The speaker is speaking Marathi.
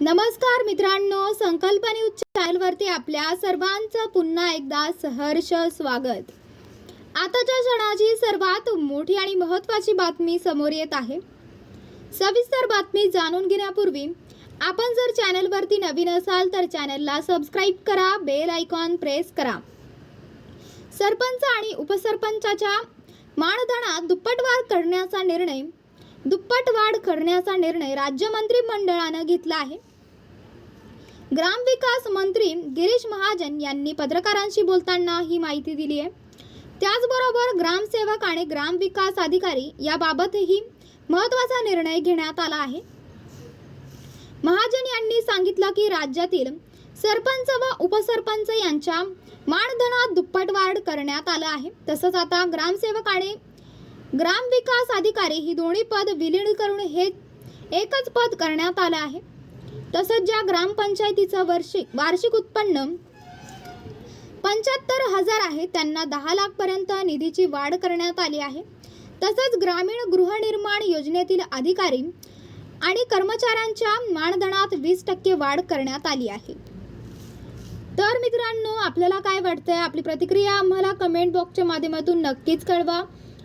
नमस्कार मित्रांनो संकल्प न्यूज चॅनलवरती आपल्या सर्वांचं पुन्हा एकदा सहर्ष स्वागत. आताच्या क्षणाची सर्वात मोठी आणि महत्त्वाची बातमी समोर येत आहे. सविस्तर बातमी जाणून घेण्यापूर्वी आपण जर चॅनलवरती नवीन असाल तर चॅनलला सबस्क्राईब करा बेल आयकॉन प्रेस करा. सरपंच आणि उपसरपंचाच्या मानधनात दुप्पट वाढ करण्याचा निर्णय दुप्पट वाढ करण्याचा निर्णय राज्य मंत्रिमंडळानं घेतला आहे. ग्रामविकास मंत्री गिरीश महाजन यांनी पत्रकारांशी बोलताना ही माहिती दिली आहे. त्याचबरोबर ग्रामसेवक आणि ग्रामविकास अधिकारी याबाबतही महत्त्वाचा निर्णय घेण्यात आला आहे. महाजन यांनी सांगितलं की राज्यातील सरपंच व उपसरपंच यांच्या मानधनात दुप्पट वाढ करण्यात आलं आहे. तसंच आता ग्रामसेवक आणि ग्रामविकास अधिकारी ही दोन्ही पद विलीन करून हे एकच पद करण्यात आलं आहे. तसंच ज्या ग्रामपंचायतीचं वार्षिक वार्षिक उत्पन्न पंच्याहत्तर हजार आहे त्यांना दहा लाखपर्यंत निधीची वाढ करण्यात आली आहे. तसंच ग्रामीण गृहनिर्माण योजनेतील अधिकारी आणि कर्मचाऱ्यांच्या मानधनात वीस टक्के वाढ करण्यात आली आहे. तर मित्रांनो आपल्याला काय वाटतंय? आपली प्रतिक्रिया आम्हाला कमेंट बॉक्सच्या माध्यमातून नक्कीच कळवा.